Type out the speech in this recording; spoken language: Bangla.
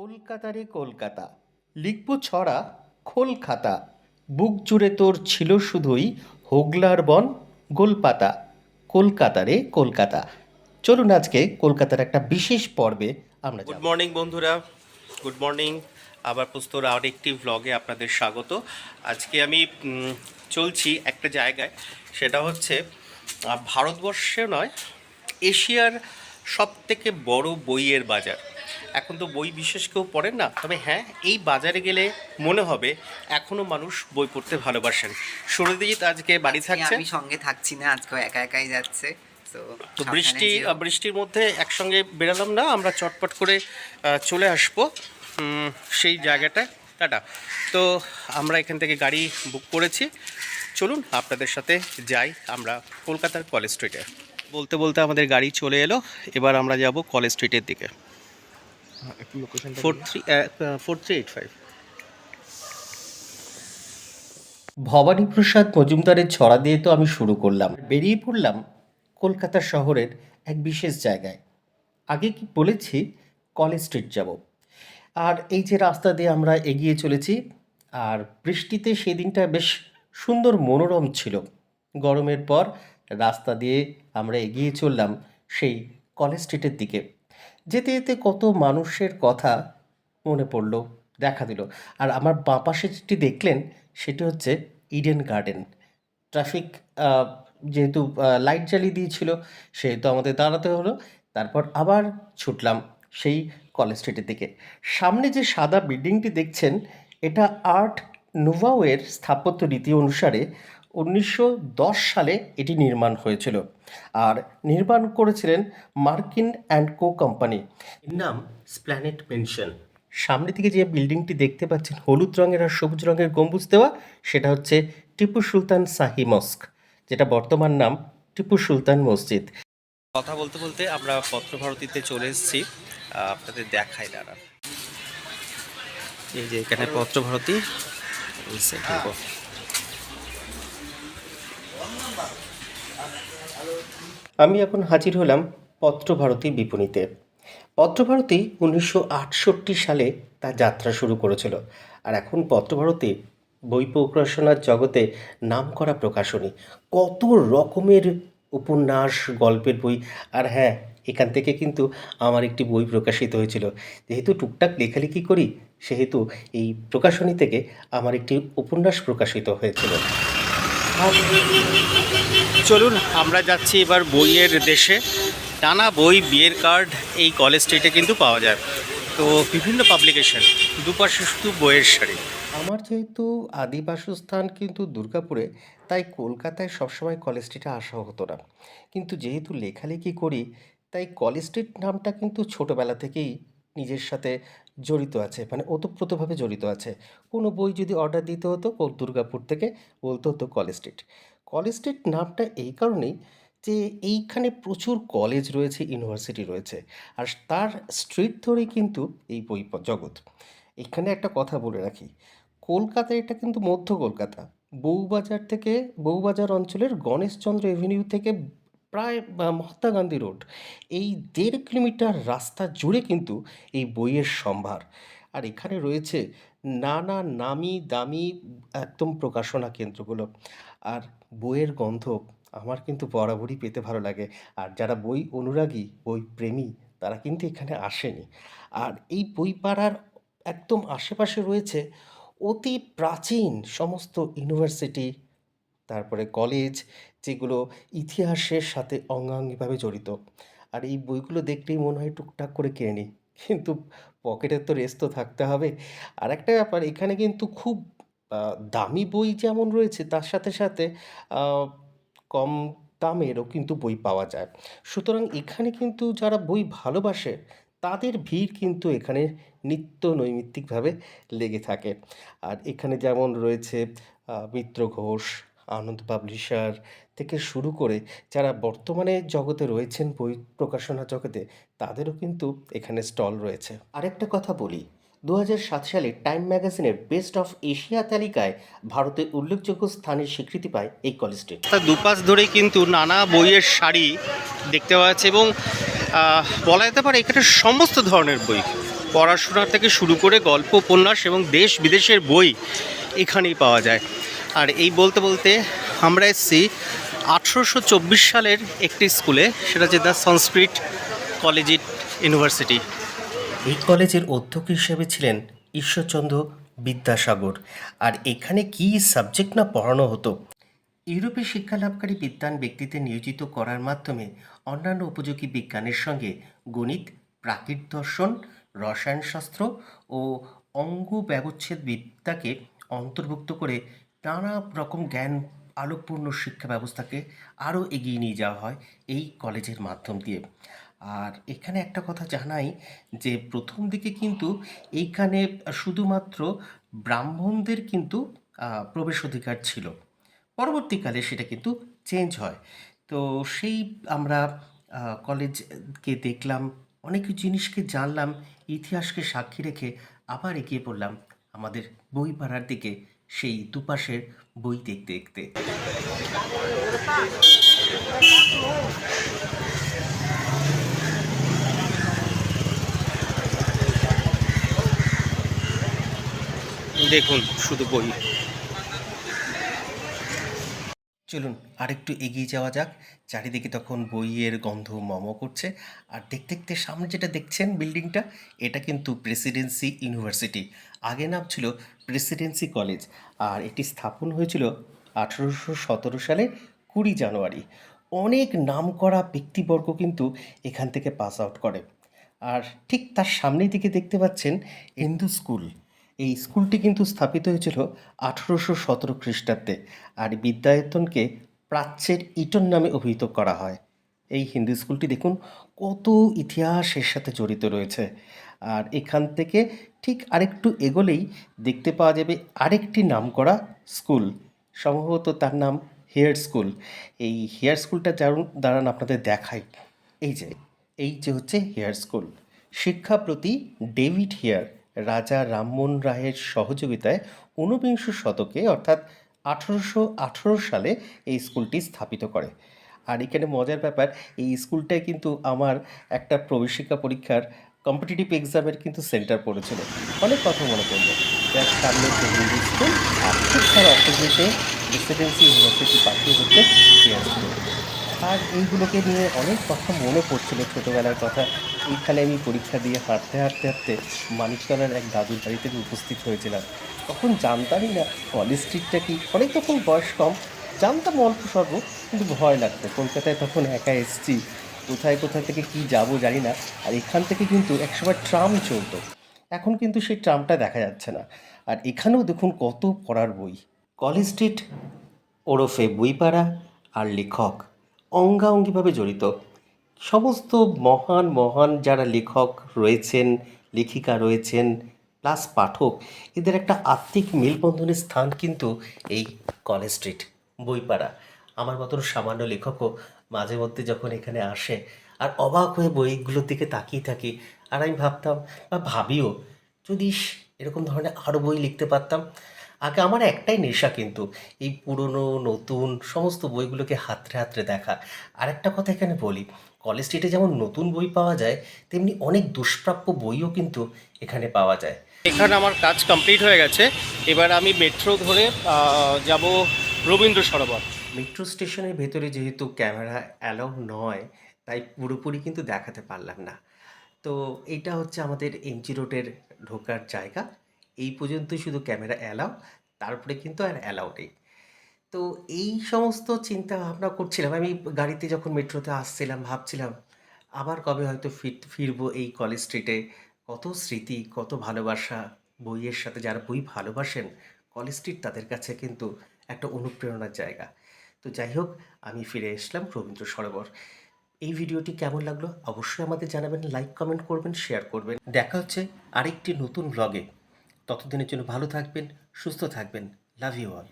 কলকাতারে কলকাতা লিখব ছড়া খোল খাতা বুক জুড়ে তোর ছিল শুধুই হোগলার বন গোলপাতা। কলকাতারে কলকাতা। চলুন আজকে কলকাতার একটা বিশেষ পর্বে আমরা গুড মর্নিং বন্ধুরা। গুড মর্নিং আবার প্রস্তুত আর একটি ভ্লগে আপনাদের স্বাগত। আজকে আমি চলছি একটা জায়গায়। সেটা হচ্ছে ভারতবর্ষে নয় এশিয়ার সব থেকে বড় বইয়ের বাজার। এখন তো বই বিশেষ কেউ পড়েন না। তবে হ্যাঁ এই বাজারে গেলে মনে হবে এখনও মানুষ বই পড়তে ভালোবাসেন। সুরজিৎ আজকে বাড়ি থাকছে আমি সঙ্গে থাকছি না আজকে একা একাই যাচ্ছে। তো বৃষ্টি বৃষ্টির মধ্যে একসঙ্গে বেরালাম না আমরা চটপট করে চলে আসব। সেই জায়গাটায়। টাটা। তো আমরা এখান থেকে গাড়ি বুক করেছি। চলুন আপনাদের সাথে যাই আমরা কলকাতার কলেজ স্ট্রিটে। বলতে বলতে আমাদের গাড়ি চলে এলো। এবার আমরা যাব কলেজ স্ট্রিটের দিকে। Four three four three eight five Bhabaniprasad মজুমদারের ছড়া দিয়ে তো আমি শুরু করলাম। বেরিয়ে পড়লাম কলকাতা শহরের এক বিশেষ জায়গায়। আগে কি বলেছি কলেজ স্ট্রিট যাব। আর এই যে রাস্তা দিয়ে আমরা এগিয়ে চলেছি আর বৃষ্টিতে সেদিনটা বেশ সুন্দর মনোরম ছিল। গরমের পর রাস্তা দিয়ে আমরা এগিয়ে চললাম সেই কলেজ স্ট্রিটের দিকে। যেতে যেতে কত মানুষের কথা মনে পড়ল, দেখা দিল। আর আমার বাঁ পাশে যেটি দেখলেন, সেটি হচ্ছে ইডেন গার্ডেন ট্রাফিক যেহেতু লাইট জ্বালিয়ে দিয়েছিল, সেহেতু আমাদের দাঁড়াতে হলো। তারপর আবার ছুটলাম সেই কলেজ স্ট্রিটের দিকে। সামনে যে সাদা বিল্ডিংটি দেখছেন, এটা আর্ট নোভাওয়ের স্থাপত্য রীতি অনুসারে উনিশশো দশ সালে এটি নির্মাণ হয়েছিল আর নির্মাণ করেছিলেন মার্কিন অ্যান্ড কো কোম্পানি। এর নাম স্প্ল্যানেট মেনশন সামনে থেকে যে বিল্ডিংটি দেখতে পাচ্ছেন, হলুদ রঙের আর সবুজ রঙের গম্বুজ দেওয়া, সেটা হচ্ছে টিপু সুলতান শাহি মস্ক, যেটা বর্তমান নাম টিপু সুলতান মসজিদ। কথা বলতে বলতে আমরা পত্রভারতীতে চলে এসেছি। আপনাদের দেখাই দাঁড়া এই যে এখানে পত্রভারতী এই যে ঢুকো। আমি এখন হাজির হলাম পত্রভারতী বিপণীতে। পত্রভারতী উনিশশো আটষট্টি সালে তার যাত্রা শুরু করেছিল আর এখন পত্রভারতী বই প্রকাশনার জগতে নামকরা প্রকাশনী। কত রকমের উপন্যাস, গল্পের বই, আর হ্যাঁ এখান থেকে কিন্তু আমার একটি বই প্রকাশিত হয়েছিল। যেহেতু টুকটাক লেখালেখি করি, সেহেতু এই প্রকাশনী থেকে আমার একটি উপন্যাস প্রকাশিত হয়েছিল। চলুন, আমরা যাচ্ছি এবার বইয়ের দেশে। টানা বই, বিয়ের কার্ড এই কলেজ স্ট্রিটে কিন্তু পাওয়া যায়। তো বিভিন্ন পাবলিকেশন, দুপাশে শুধু বইয়ের শাড়ি আমার যেহেতু আদি বাসস্থান কিন্তু দুর্গাপুরে, তাই কলকাতায় সবসময় কলেজ স্ট্রিটে আসা হতো না। কিন্তু যেহেতু লেখালেখি করি, তাই কলেজ স্ট্রিট নামটা কিন্তু ছোটোবেলা থেকেই নিজের সাথে জড়িত আছে মানে ওতপ্রোতভাবে জড়িত আছে। কোনো বই যদি অর্ডার দিতে হতো দুর্গাপুর থেকে বলতে হতো কলেজ স্ট্রিট। কলেজ স্ট্রিট নামটা এই কারণেই যে এইখানে প্রচুর কলেজ রয়েছে ইউনিভার্সিটি রয়েছে। আর তার স্ট্রিট ধরেই কিন্তু এই বই জগৎ। এখানে একটা কথা বলে রাখি, কলকাতা এটা কিন্তু মধ্য কলকাতা। বউবাজার থেকে, বউবাজার অঞ্চলের গণেশচন্দ্র এভিনিউ থেকে প্রায় মহাত্মা গান্ধী রোড। এই দেড় কিলোমিটার রাস্তা জুড়ে কিন্তু এই বইয়ের সম্ভার। আর এখানে রয়েছে নানা নামি দামি, একদম প্রকাশনা কেন্দ্রগুলো। আর বইয়ের গন্ধ আমার কিন্তু বরাবরই পেতে ভালো লাগে। আর যারা বই অনুরাগী, বই প্রেমী, তারা কিন্তু এখানে আসেনি। আর এই বই পাড়ার একদম আশেপাশে রয়েছে অতি প্রাচীন সমস্ত ইউনিভার্সিটি তারপরে কলেজ যেগুলো ইতিহাসের সাথে অঙ্গাঙ্গিভাবে জড়িত। আর এই বইগুলো দেখলেই মনে হয় টুকটাক করে কিনে নিই। কিন্তু পকেটের তো রেস তো থাকতে হবে। আর একটা ব্যাপার, এখানে কিন্তু খুব দামি বই যেমন রয়েছে, তার সাথে সাথে কম দামেরও কিন্তু বই পাওয়া যায়। সুতরাং এখানে কিন্তু যারা বই ভালোবাসে, তাদের ভিড় কিন্তু এখানে নিত্য নৈমিত্তিকভাবে লেগে থাকে। আর এখানে যেমন রয়েছে মিত্র ঘোষ আনন্দ পাবলিশার থেকে শুরু করে যারা বর্তমানে জগতে রয়েছেন বই প্রকাশনা জগতে, তাদেরও কিন্তু এখানে স্টল রয়েছে। আরেকটা কথা বলি দু সালে টাইম ম্যাগাজিনের বেস্ট অফ এশিয়া তালিকায় ভারতের উল্লেখযোগ্য স্থানের স্বীকৃতি পায় এই কলেজটি দুপাশ ধরে কিন্তু নানা বইয়ের শাড়ি দেখতে পাওয়া যাচ্ছে এবং বলা যেতে পারে এখানে সমস্ত ধরনের বই। পড়াশোনা থেকে শুরু করে গল্প, উপন্যাস এবং দেশ বিদেশের বই এখানেই পাওয়া যায়। আর এই বলতে বলতে আমরা এসেছি আঠেরোশো সালের একটি স্কুলে, সেটা হচ্ছে দ্য সংস্কৃত কলেজিয়েট ইউনিভার্সিটি। এই কলেজের অধ্যক্ষ হিসেবে ছিলেন ঈশ্বরচন্দ্র বিদ্যাসাগর। আর এখানে কি সাবজেক্ট না পড়ানো হতো? ইউরোপে শিক্ষালাভকারী বিদ্যান ব্যক্তিদের নিয়োজিত করার মাধ্যমে অন্যান্য উপযোগী বিজ্ঞানের সঙ্গে গণিত, প্রাকৃত দর্শন, রসায়নশাস্ত্র ও অঙ্গ ব্যবচ্ছেদ বিদ্যাকে অন্তর্ভুক্ত করে নানা রকম জ্ঞান, আলোকপূর্ণ শিক্ষা ব্যবস্থাকে আরও এগিয়ে নিয়ে যাওয়া হয় এই কলেজের মাধ্যম দিয়ে। আর এখানে একটা কথা জানাই যে, প্রথম দিকে কিন্তু এইখানে শুধুমাত্র ব্রাহ্মণদের কিন্তু প্রবেশ অধিকার ছিল। পরবর্তীকালে সেটা কিন্তু চেঞ্জ হয়। তো সেই আমরা কলেজকে দেখলাম, অনেক জিনিসকে জানলাম, ইতিহাসকে সাক্ষী রেখে আবার এগিয়ে পড়লাম আমাদের বই পাড়ার দিকে। সেই দুপাশের বই দেখতে দেখতে। দেখুন শুধু বই। চলুন আরেকটু এগিয়ে যাওয়া যাক। চারিদিকে তখন বইয়ের গন্ধ মম করছে। আর দেখতে দেখতে সামনে যেটা দেখছেন বিল্ডিংটা, এটা কিন্তু প্রেসিডেন্সি ইউনিভার্সিটি। আগে নাম ছিল প্রেসিডেন্সি কলেজ, আর এটি স্থাপন হয়েছিল আঠেরোশো সতেরো সালে কুড়ি জানুয়ারি। অনেক নামকরা ব্যক্তিবর্গ কিন্তু এখান থেকে পাস আউট করে। আর ঠিক তার সামনের দিকে দেখতে পাচ্ছেন হিন্দু স্কুল। এই স্কুলটি কিন্তু স্থাপিত হয়েছিল আঠেরোশো সতেরো খ্রিস্টাব্দে আর বিদ্যায়তনকে প্রাচ্যের ইটন নামে অভিহিত করা হয়। এই হিন্দু স্কুলটি দেখুন কত ইতিহাসের সাথে জড়িত রয়েছে। আর এখান থেকে ঠিক আরেকটু এগোলেই দেখতে পাওয়া যাবে আরেকটি নামকরা স্কুল। সম্ভবত তার নাম হেয়ার স্কুল। এই হেয়ার স্কুলটা দারুণ দাঁড়ান আপনাদের দেখাই। এই যে এই যে হচ্ছে হেয়ার স্কুল। শিক্ষা প্রতি ডেভিড হেয়ার। রাজা রামমোহন রায়ের সহযোগিতায় ঊনবিংশ শতকে, অর্থাৎ আঠেরোশো আঠেরো সালে এই স্কুলটি স্থাপিত করে। আর এখানে মজার ব্যাপার, এই স্কুলটায় কিন্তু আমার একটা প্রবেশিকা পরীক্ষার কম্পিটিটিভ এক্সামের কিন্তু সেন্টার পড়েছিল। অনেক কথা মনে পড়ল। স্কুল আর তার অপোজিটে ইউনিভার্সিটি পাঠিয়ে হচ্ছে আর এইগুলোকে নিয়ে অনেক কথা মনে পড়ছিল ছোটোবেলার কথা। এইখানে আমি পরীক্ষা দিয়ে হাঁটতে হাঁটতে হাঁটতে মানিকতলার এক দাদুর বাড়িতে আমি উপস্থিত হয়েছিলাম। তখন জানতামই না কলেজ স্ট্রিটটা কি? অনেক তখন বয়স কম। জানতাম অল্প স্বল্প, কিন্তু ভয় লাগতো। কলকাতায় তখন একা এসেছি। কোথায় কোথায় থেকে কি যাব জানি না। আর এখান থেকে কিন্তু একসময় ট্রাম চলতো। এখন কিন্তু সেই ট্রামটা দেখা যাচ্ছে না। আর এখানেও দেখুন কত পড়ার বই। কলেজ স্ট্রিট ওরফে বইপাড়া আর লেখক অঙ্গাঅঙ্গিভাবে জড়িত। সমস্ত মহান মহান যারা লেখক রয়েছেন, লেখিকা রয়েছেন, প্লাস পাঠক, এদের একটা আত্মিক মেলবন্ধনের স্থান কিন্তু এই কলেজ স্ট্রিট, বইপাড়া। আমার মতন সামান্য লেখকও মাঝে মধ্যে যখন এখানে আসে আর অবাক হয়ে বইগুলোর দিকে তাকিয়ে থাকি, আর আমি ভাবতাম বা ভাবিও, যদি এরকম ধরনের আরও বই লিখতে পারতাম। আগে আমার একটাই নেশা কিন্তু এই পুরনো, নতুন সমস্ত বইগুলোকে হাতড়ে হাতড়ে দেখা। আরেকটা কথা এখানে বলি কলেজ স্ট্রিটে যেমন নতুন বই পাওয়া যায় তেমনি অনেক দুষ্প্রাপ্য বইও কিন্তু এখানে পাওয়া যায়। এখানে আমার কাজ কমপ্লিট হয়ে গেছে। এবার আমি মেট্রো ধরে যাব রবীন্দ্র সরোবর। মেট্রো স্টেশনের ভেতরে যেহেতু ক্যামেরা অ্যালাউ নয় তাই পুরোপুরি কিন্তু দেখাতে পারলাম না। তো এইটা হচ্ছে আমাদের এমজি রোডের ঢোকার জায়গা। এই পর্যন্ত শুধু ক্যামেরা অ্যালাউ তারপরে কিন্তু আর অ্যালাউ নেই। তো এই সমস্ত চিন্তা ভাবনা করছিলাম। আমি গাড়িতে যখন মেট্রোতে আসছিলাম, ভাবছিলাম, আবার কবে হয়তো ফিট ফিরবো এই কলেজ স্ট্রিটে? কত স্মৃতি, কত ভালোবাসা। বইয়ের সাথে যারা বই ভালোবাসেন, কলেজ স্ট্রিট তাদের কাছে কিন্তু একটা অনুপ্রেরণার জায়গা। তো যাই হোক, আমি ফিরে এসলাম রবীন্দ্র সরোবর। এই ভিডিওটি কেমন লাগল অবশ্যই আমাদের জানাবেন, লাইক, কমেন্ট করবেন, শেয়ার করবেন। দেখা হচ্ছে আরেকটি নতুন ব্লগে ততদিনের জন্য ভালো থাকবেন, সুস্থ থাকবেন। Love you all